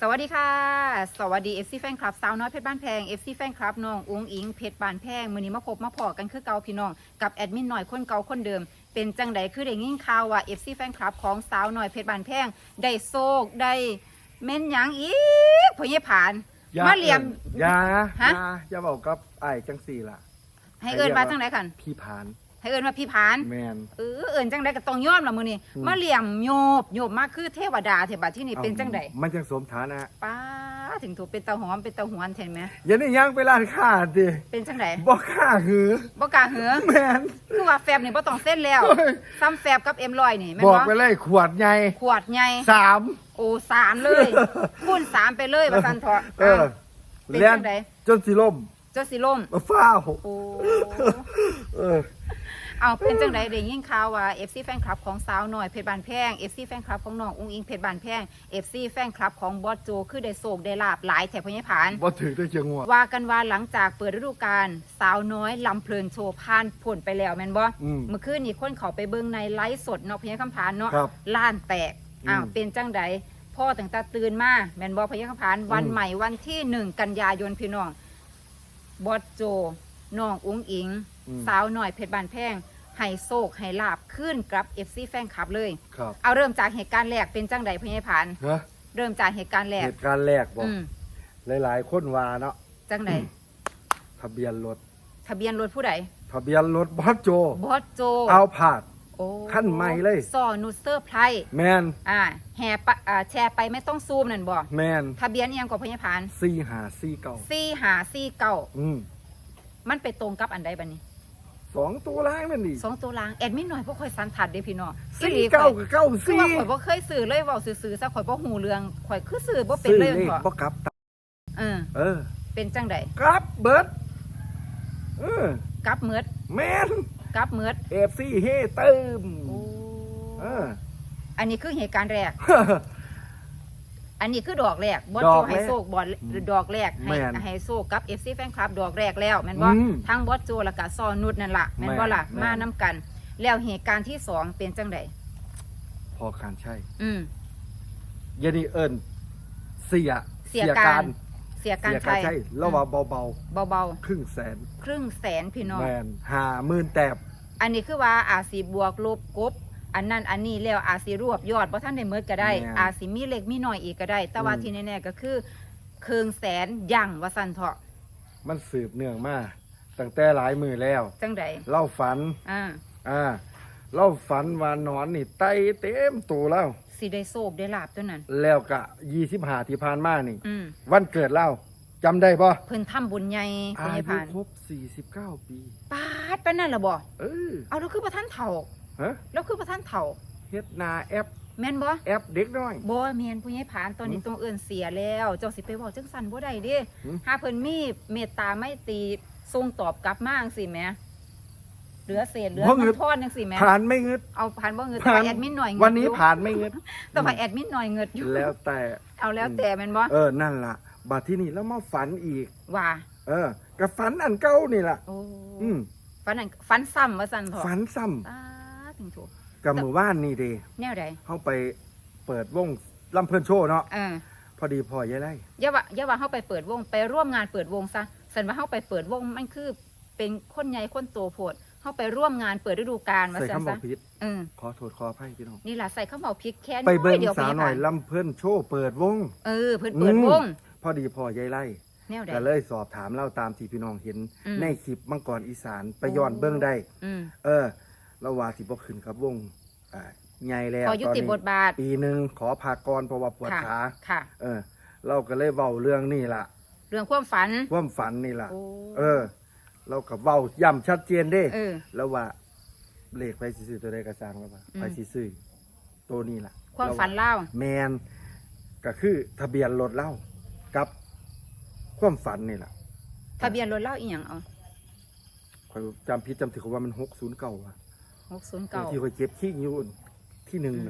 สวัสดีค่ะ สวัสดี FC แฟนคลับสาวน้อยเพชรบ้านแพง FC แฟนคลับน้องอุ้งอิงเพชรบ้านแพงมือนี้มาพบมาพอกันคือเก่าพี่น้องกับแอดมินหน่อยคนเก่าคนเดิม เป็นจังใดคือได้ยินข่าวว่า FC แฟนคลับของสาวน้อยเพชรบ้านแพงได้โซกได้เม่นหยังอีกพอเย่ผ่านอย่มาเหลี่ยมอยาฮะ อยาอย่าบอกกับไอ้ายจังสี่ล่ะให้เอินมาจังใดกันพี่ผาน ให้เอินมาพี่ผานแมน เออเอินจังใดก็ต้องยอมละมือนี้อืม มาเหลี่ยมโยบโยบมากคือเทวดาเทวดาที่นี่เป็นจังใดมันจังสมฐานะป้าถึงถูกเป็นตาหอมเป็นตาหวนเห็นไหมอย่านี่ยังไปร้านค้าดิเป็นจังใดบอกค่าหือบ่กล้าเหือ แมน คือว่าแฟบนี่บ่ต้องเส้นแล้วโอ้ย ซ้ำแฟบกับเอ็มลอยนี่แม่นบอกบ่ไปเลยขวดใหญ่ขวดใหญ่สามโอ้สามเลย คูณสามไปเลยว่าซั่นเถอะเออเป็นเลี้ยนจังใดจนสิล่มเจ้าสิล่มมาฟ้าวโอ้ เออ เอาเป็นจังใดได้ยินข่าวว่า FC แฟนคลับของสาวน้อยเพชรบานแพง FC แฟนคลับของน้องอุ้งอิงเพชรบานแพง FC แฟนคลับของบอสโจคือได้โศกได้ลาบหลายแถบพญผานบ่ถือได้เชียงหัวว่ากันว่าหลังจากเปิดฤดูกาลสาวน้อยลำเพลินโชว์ผ่านผลไปแล้วแม่นบ่อืม เมื่อคืนนี่คนเขาไปเบิ่งในไลฟ์สดเนาะพญคำผานเนาะครับล้านแตกอ้าวอืม เป็นจังใดพ่อตั้งแต่ตื่นมาแม่นบอพญคำผานวันอืมใหม่วันที่หนึ่งกันยายนพี่น้อง บอสโจน้องอุ้งอิง อืม สาวหน่อยเพชรบานแพงให้โศกให้ลาบขึ้นกับเอฟซีแฟนคลับเลย ครับเอาเริ่มจากเหตุการณ์แรกเป็นจังใดพญผานฮะเริ่มจากเหตุการณ์แรกเหตุการณ์แรกบอกอืมหลายๆ คนว่าเนาะจังใดทะเบียนรถทะเบียนรถผู้ใดทะเบียนรถบอสโจ บอสโจเอาผาด โอ้ขั้นใหม่เลย ซอนูเซอร์ไพรส์แมนอ่าแห่ปะอ่าแชร์ไปไม่ต้องซูมนั่นบอกแมนทะเบียนเอียงกว่าพญผานสี่หาสี่เก่าซี่หาซี่เก้าอืมมันไปตรงกับอันใดบัดนี้ สองตัวล่างนั่นดิสองตัวลางแอดมินหน่อยพวกข่อยสันทัดเด้พี่น้องสี่อีหลีเก้าข่อยกับเก้าคือสี่ว่าข่อยบ่เคยซื้อเลยเว้าซื่อๆซะข่อยบ่ฮู้เรื่องข่อยคือซื้อบ่เป็นซื้อเลยเลขพ่อบ่กลับตับเออเออเป็นจังไดกลับเบิดเออกลับเมือดแมนกลับเมือดเอฟซีเฮเติมโอ้เอออันนี้คือเหตุการณ์แรก อันนี้คือดอกแรกบอสดโจอกแรกไฮโซกบอลดอกแรกให้แม่นไฮโซกับ FC แฟนคลับดอกแรกแล้วแม่นบ่อืมทั้งบอสโจแล้วก็ซอนุดนั่นล่ะแม่นบ่ล่ะแม่น มานํกัน แล้วเหตุการณ์ที่สองเป็นจังไดพอการใช่อืมยานี่เอิญเสียเสียการ เสียการเสียใช้ใช่แล้วว่าเบาเบาๆครึ่งแสนๆ ครึ่งแสนพี่น้อง แมนหาหมื่นแตบ อันนี้คือว่าอาจสีบวกลบกบ อันนั้นอันนี้แล้วอาจสีรวบยอดเพราะท่านได้เมิดก็ได้ แม่น อาจสีมีเล็กมีน้อยอีกก็ได้ แต่ว่าอืมที่แน่ๆก็คือเครื่องแสนยั่งว่าสันเถาะมันสืบเนื่องมาตั้งแต่หลายมือแล้ว จังใดเล่าฝัน อ่าอ่า เล่าฝันว่านอนนี่ไตเต็มตัวแล้วสีได้โศกได้ลาบตัวนั้น แล้วกะยี่สิบหาที่ผ่านมานี่ อืมวันเกิดเล่าจำได้ปะเพิ่นทำบุญใหญ่อาเพิ่นให้ยุผ่านครบสี่สิบเก้าปี ปาดปานนั่นล่ะบ่เออเอาแล้วคือประท่านเฒ่า ฮะแล้วคือประท่านเฒ่าเฮ็ดนาแอปแม่นบ่แอปเด็กน้อยบ่แม่นผู้ใหญ่ผานตอนนี้หืมต้องเอิ้นเสียแล้ว เจ้าสิไปเว้าจังซั่นบ่ได้เด้หืมหาเพิ่นมีเมตตาไม่ตรีทรงตอบกลับมาจังซี่แหมเหลือเศษเหลือบ่เงิเงิดนทอนจังซี่แหมผ่านไม่เงึดเอาผ่านบ่เงินผ่านแต่แอดมินหน่อยเงิวันนี้อยู่ผ่านไม่เงึดแต่ว่าแอดมินหน่อยเงินอยู่แล้วแต่ เอาแล้วแต่แม่นบ่เออนั่นล่ะบัดที่นี่แล้วมาฝันอีกว่าเออกับฝันอันเก่านี่ล่ะโอ้อืมฝันนั่นฝันซ้ำว่าซั่นเถอะฝันซ้ตา ถึงถูกำกับหมู่บ้านนี่เดแนวใดเข้าไปเปิดวงลำเพลินโชว์เนาะเออพอดีพอยายไล่อย่าว่าอย่าว่าเฮาไปเปิดวงไปร่วมงานเปิดวงซะสันว่าเฮาไปเปิดวงมันคือเป็นคนใหญ่คนโตโพดเฮาไปร่วมงานเปิดฤดูกาลว่าใส่ซั่นคำบอซะกผิดเออขอโทษขออภัยพี่น้องนี่ล่ะใส่ข้าวเหมาพริกแค่ไปเบิ่งเดียวสาวหน่อยไปลำเพลินโชว์เปิดวง เออเพิ่นเปิดวง พอดีพอยายไล่แนวใดก็เลยสอบถามเล่าตามที่พี่น้องเห็นอืมในคลิปมังกรอีสานไปย้อนเบิ่งได้อืมเออ เราว่าสิบ่ขึ้นครับวงอ่าใหญ่แล้วขอยุตอนตินี้บทบาท ปีหนึ่งขอพากรเพราะว่าปวดค่ะขาค่ะ เออ เราก็เลยเว้าเรื่องนี่ล่ะเรื่องความฝัน ความฝันนี่ล่ะ โอ้เออ เรากับเว้าย้ำชัดเจนเด้ เออ แล้วว่าเลขไปสิซื้อตัวใดกระซังแล้วว่าอืม ไปสิซื้อตัวนี้ล่ะความฝันเล่า แมนก็คือทะเบียนรถเล่ากับความฝันนี่ล่ะทะเบียนรถเล่าอีหยังเอาข้อยจำผิดจำถือว่ามันหกศูนย์เก่าว่ะ 609ที่ข้อยเจ็บขี้นิ้วที่หนึ่งอื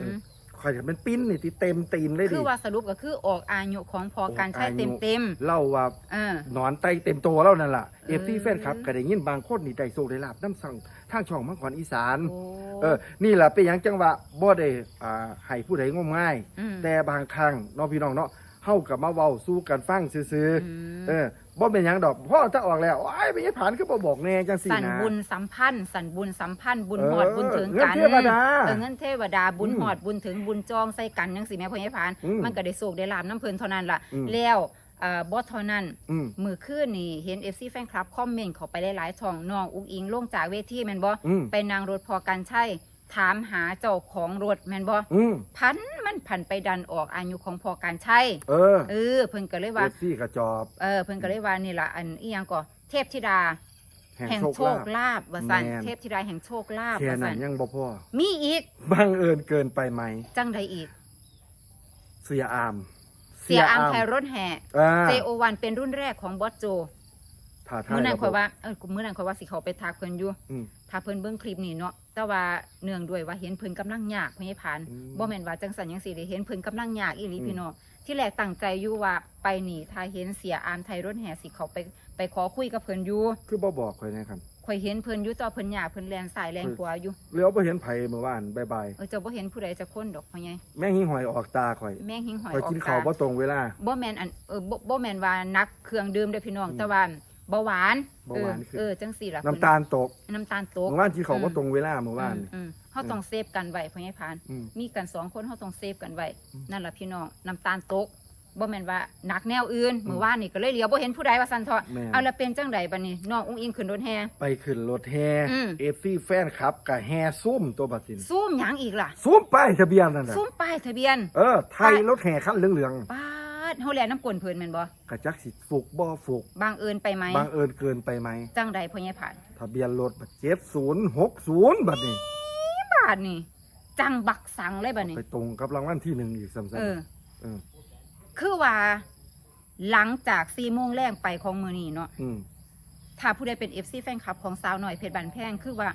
มันมคอยมันปิ้นนี่ที่เต็มตีนเลยคืดิอว่าสรุปก็คือออกอายุของพอการใช้ออกอายุเต็มเต็มเล่าว่าๆเออหนอนไตเต็มตัวแล้วนั่นล่ะเอเออฟซีแฟนครับก็ได้ยินบางคนนี่ได้โชคได้ลาบน้ำสั่งทางช่องมังกรอีสานโอ้เออนี่แหละเป็นอย่างจังหวะบ่ได้อ่าให้ผู้ใดงมง่ายอืมแต่บางครั้งเน้องพี่น้องเนาะ เฮากับมาเว้าสู้กันฟังซื่ออืๆมเออบ่เป็นหยังดอกพ่อถ้าออกแล้วอ้ายไม่ใช่ผ่านคือบ่บอกแน่จังซี่สันนะ บุญสัมพันธ์สันบุญสัมพันธ์บุญเออหอดบุญถึงเงินกันเทวดาเออเงินเทวดาบุญอืมหอดบุญถึงบุญจองใส่กันจังสิแม่พ่อใหญ่พาน อืมมันก็ได้โศกได้ลาบน้ำเพลินเท่านั้นล่ะอืม แล้วเอ่อบ่เท่านั้น อืม มือคืนนี่เห็น FC แฟนคลับ คอมเมนต์เข้าไปหลายๆช่องน้องอุ้งอิงลงจากเวทีแม่นบ่อืม ไปนางรถพอกันใช่ ถามหาเจ้าของรถแม่นบ่อืมพันมันพันไปดันออกอายุของพอกันใช่เออเออเพิ่นก็เลยว่า เอฟซี่กระจอบ เออเพิ่นก็เลยว่านี่ล่ะอันอีหยังก็เทพธิดา แห่งแห่งโชคโชลาคภลาภว่าซั่นแม่น เทพธิดาแห่งโชคลาภแค่ว่านั้ซั่นนยังบ่พอมีอีกบังเอิญเกินไปไหม จังใดอีก เสียอามเสียอามไทยรถแห่ อ่า JO1 เป็นรุ่นแรกของบอสโจถ่าทายมื้อนั้นระบบข่อยว่าเออมื้อนั้นข่อยว่าสิเขาไปทักเพิ่นอยู่ อืมถ้าเพิ่นเบิ่งคลิปนี้เนาะ แต่ว่าเนื่องด้วยว่าเห็นเพิ่นกำลังยากพญผ่านอืม บ่แม่นว่าจังสันจังซี่ได้เห็นเพิ่นกำลังยากอีหลีอืมพี่น้องที่แรกตั้งใจอยู่ว่าไปนี่ถ้าเห็นเสียอามไทยรถแห่สิเขาไปไปขอคุยกับเพิ่นอยู่คือบ่บอกข่อยนะครับ ข่อยเห็นเพิ่นอยู่ต่อเพิ่นยากเพิ่นแลนสายแลนขวาอยู่เลี้ยวบ่เห็นไผเมื่อวานบายเออเจ้าบ่เห็นผู้ใดจะคนดอกพ่อใหญ่ๆแม่งหิ้งหอยออกตาข่อยแม่งหิงหอยข่อยออกินกข้าวตา บ่ตรงเวลา บ่แม่นอันเออบ่บ่แม่นว่านักเครื่องดื่มเด้อพี่น้องอืม แต่ว่า เบาหวานเบาหวานเออคือเออจังซี่ล่ะน้ำตาลตกน้ำตาลตกเมื่อวานกินข้าวบ่ตรงเวลาเมื่อวาน อืมอืมเฮาต้องเซฟกันไว้พ่อใหญ่พาน อืม มีกันสองคนเขาต้องเซฟกันไว้อืมนั่นแหละพี่น้องน้ำตาลตกบ่แม่นว่าหนักแนวอื่นอืมเมื่อวานนี่ก็เลยเหลียวบ่เห็นผู้ใดว่าซั่นเถาะแม่น เอาแล้วเป็นจังใดบัดนี้น้องอุ้งอิงขึ้นรถแฮ ไปขึ้นรถแห่อืม เอฟซีแฟนคลับกับแห่ซุ่มตัวบัดสินซูมหยังอีกล่ะ ซุ่มป้ายทะเบียนนั่นน่ะซูมป้ายทะเบียน เออ ไทยรถแห่คันเหลืองปา ดเฮาแลน้ำกลนเพิ่นแม่นบ่ๆกระจักสิฟุกบ่ฟุกบางเอิญไปไหมบังเอิญเกินไปไหมจังใดพ่อใหญ่ผ่านทะเบียนรถบัด7060บัดนี้บาดนี่จังบักสังเลยบัดนี้ไปตรงกับรางวัลที่หนึ่งอีกซ้ำเออๆเออคือว่า หลังจาก4โมงแรงไปของมื้อนี้เนาะอืมถ้าผู้ใดเป็น FC แฟนคลับของสาวหน่อยเพชรบันแพงคือว่า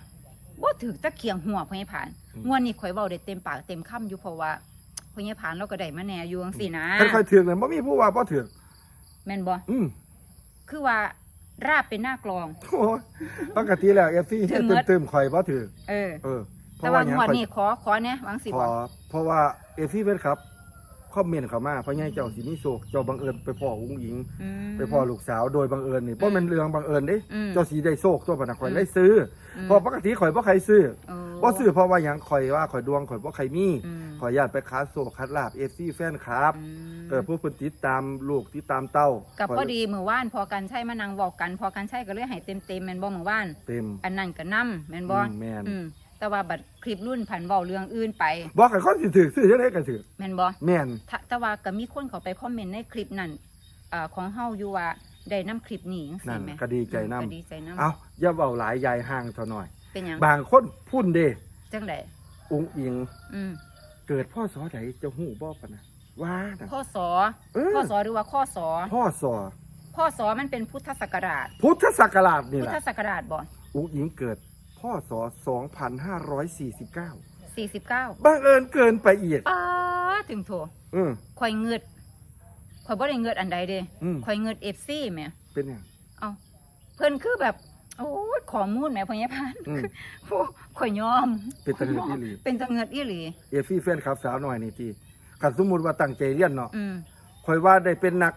บ่ถือตะเคียงหัวพ่อใหญ่ผ่านอืมงวนนี้ข่อยเว้าได้เต็มปากเต็มคำอยู่เพราะว่า พ่อใหญ่ผ่านเราก็ได้มาแหน่อยู่จังซี่นะคันค่อยถือกเลยบ่มีผู้ว่าบ่ถือกแม่นบ่อืมคือว่าราบเป็นหน้ากลอง โอ้ยปกติแล้ว FC ถึเฮ็ดงหมดเติมๆข่อยบ่ถือกเออ เออแต่ว่าหยังงวดข่อย นี้ขอขอแหน่หวังสิขบ่อเพราะว่า FC เพิ่นครับ คอมเมนต์เข้ามาเพราะไงเจ้าสิมีโชคเจ้าบังเอิญไปพ่ออุ้งอิง อืม ไปพ่อลูกสาวโดยบังเอิญนี่บ่แม่นเรื่องบังเอิญเด้ อืมเจ้าสีได้โชคตัวปะนะข่อยอืม ได้ซื้ออมเพอปกติข่อยบ่ใครซื้อโอ้บ่ซื้อเพราะว่าหยังข่อยว่าข่อยดวงข่อยบ่ใครมีอืม ข่อยญาติไปค้าโชคคัดลาบ FC แฟนครับอืมเออผู้เพิ่นติดตามลูกติดตามเต้ากับข่ยพอดีมื้อวานพอกันใช้มานั่งเว้ากัน พอกันใช้ก็เลยให้เต็มๆแม่นบ่มื้อวาน เต็ม อันนั้นก็นํแม่นบ่อืมแม่น อืม แต่ว่าบัดคลิปรุ่นผันเว้าเรื่องอื่นไปบ่ให้คนสิถือซื้อจังได๋ก็ถือแม่นบ่แม่นถ้าแต่ว่าก็มีคนเขาไปคอมเมนต์ในคลิปนั้นเอ่อของเฮาอยู่ว่าได้นํคลิปนี้จังนั่ซี่นแหมก็ดีใจนํก็ดีใจนํเอ้าอย่าเว้าหลายยายห่างเท่าหน่อย เป็นหยังบางคนพุ่นเด้จังไดอุ้งอิงอืมเกิดพ่อสอใดจะฮู้บ่ปะนะว่าน่ะข้อสอเออข้อสอหรือว่าข้อสอพ่อสอข้อสอมันเป็นพุทธศักราช พุทธศักราชนี่พุทแหธละศักราชบ่อุ้งอิงเกิด พ่อสอ2549 49บังเอิญเกินไปอีกป้าดถึงโถอืม ข่อยเงือดข่อยบ่ได้เงือดอันใดเด้อืม ข่อยเงือด FC แหมเป็นหยังเอ้าเพิ่นคือแบบ โอ้ยข้อมูลแหมพ่อใหญ่พานอืมโอ้ข่อยยอมเป็นตะเงิดอีหลี เป็นตะเงิดอีหลีเอฟซี่แฟนคลับสาวหน่อยนี่ทีขันสมมุติว่าตั้งใจเรียนเนาะอืมคอยว่าได้เป็นนัก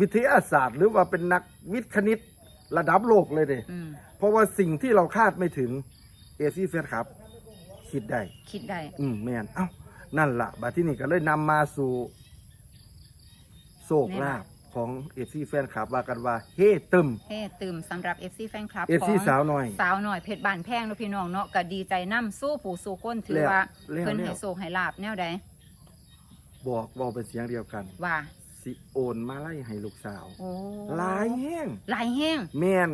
วิทยาศาสตร์ หรือว่าเป็นนักวิทย์คณิตระดับโลกเลยเด้อืม เพราะว่าสิ่งที่เราคาดไม่ถึงเอฟซี่แฟนคลับ คิดได้ คิดได้ อืมแม่นเอ้า นั่นละบัดที่นี่ก็เลยนำมาสู่โศกลาภของเอฟซีแฟนคลับว่ากันว่า เฮ้ตึมเฮ้ตื่มสำหรับ FC แฟนคลับเอฟซีสาวหน่อย สาวหน่อยเพชรบานแพงเนาะพี่น้องเนาะก็ดีใจนํสู้ผู้สู้คนถือแล้วว่าแล้วเพิ่นแล้วให้โศกให้ลาบแนวใดบอกบอกเป็นเสียงเดียวกัน ว่าสิโอนมาไล่ให้ลูกสาวโอ้หลายแห้งหลายแห้งแมน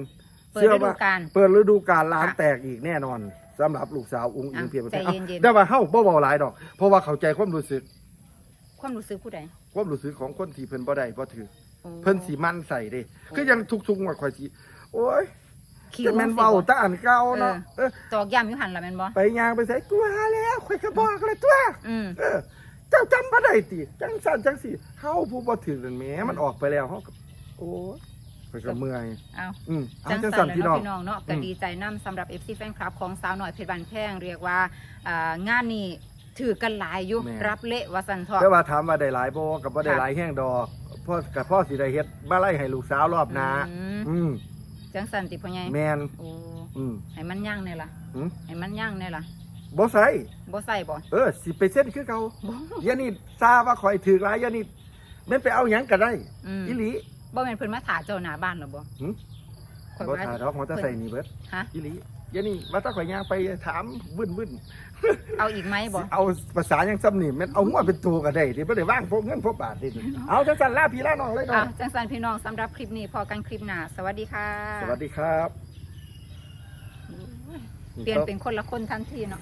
เปิดฤดูกาล เปิดฤดูกาลร้านค่ะแตกอีกแน่นอนสำหรับลูกสาวอุ้งอิงอะเพียรประใจเทศเย็นๆแต่ว่าเฮาบ่เบาหลายดอก เพราะว่าเข้าใจความรู้สึกความรู้สึกผู้ใดความรู้สึกของคนที่เพิ่นบ่ได้บ่ถือ โอ้เพิ่นสิมันใส่เด้คือยังทุกๆงวดข่อยสิโอ้ยคิวจะแม่นเว้าแตาอันเก่าเนาะเออตอกย้ำอยู่หันละแม่นบ่ไปยางไปใส่กลัวแล้วข่อยก็บอกเลยตัว อืม เออเจ้าจำบ่ได้ติจังสั่นจังสิเฮาผู้บ่ถือนั่นแหมมันออกไปแล้วเฮาก็โอ้ย ข่อยก็เมื่อยเอา อืมเอาจังจังสัสั่นนเลยพี่น้เนาะองพี่น้องเนาะอืก็มดีใจนํสำหรับ FC แฟนคลับของสาวหน่อยเพชรบานแพงเรียกว่าอ่างานนี้ถือกันหลายอยู่แม่ รับเละว่าสันทอะแต่ว่าถามว่าได้หลายบ่กับบ่ได้ค่ะหลายแห้งดอกพ่อกับพ่อสิได้เฮ็ดบ้าไล่ให้ลูกสาวรอบหน้าอืม อืมจังสันติพ่อใหญ่แมนโอ้อืมให้มันย่างเนี่ยล่ะหืมให้มันย่างเนี่ยล่ะบ่ใส่บ่ใส่บ่เออสิไปเส้นคือเก่าอย่านี่ทราบว่าข่อยถือหลายอย่านี่แม่นไปเอาหยังก็ได้อืมอีหลี บ่แม่นเพิ่นมาถาเจ้าหน้าบ้านหรอบ่หืมข่อยบ่ว่า ถ่าดอกมอเตอร์ไซค์นี่เบิดฮะ อีหลีอย่านี่ว่าถ้าข่อยย่างไปถามวึ่นวึ่นเอาอีกไหมบ่เอาภาษาหยังซ้ำนี่แม่นเอาหัวเป็นตัวก็ได้ดิบ่ได้ว่างพกเงินพกบาทดิเอาจังซั่นลาพี่ลาน้องเลยน้ออะงจังสันพี่น้องสำหรับคลิปนี้พอกันคลิปหน้าสวัสดีค่ะ สวัสดีครับ เปลี่ยนเป็นคนละคนทันทีเนาะ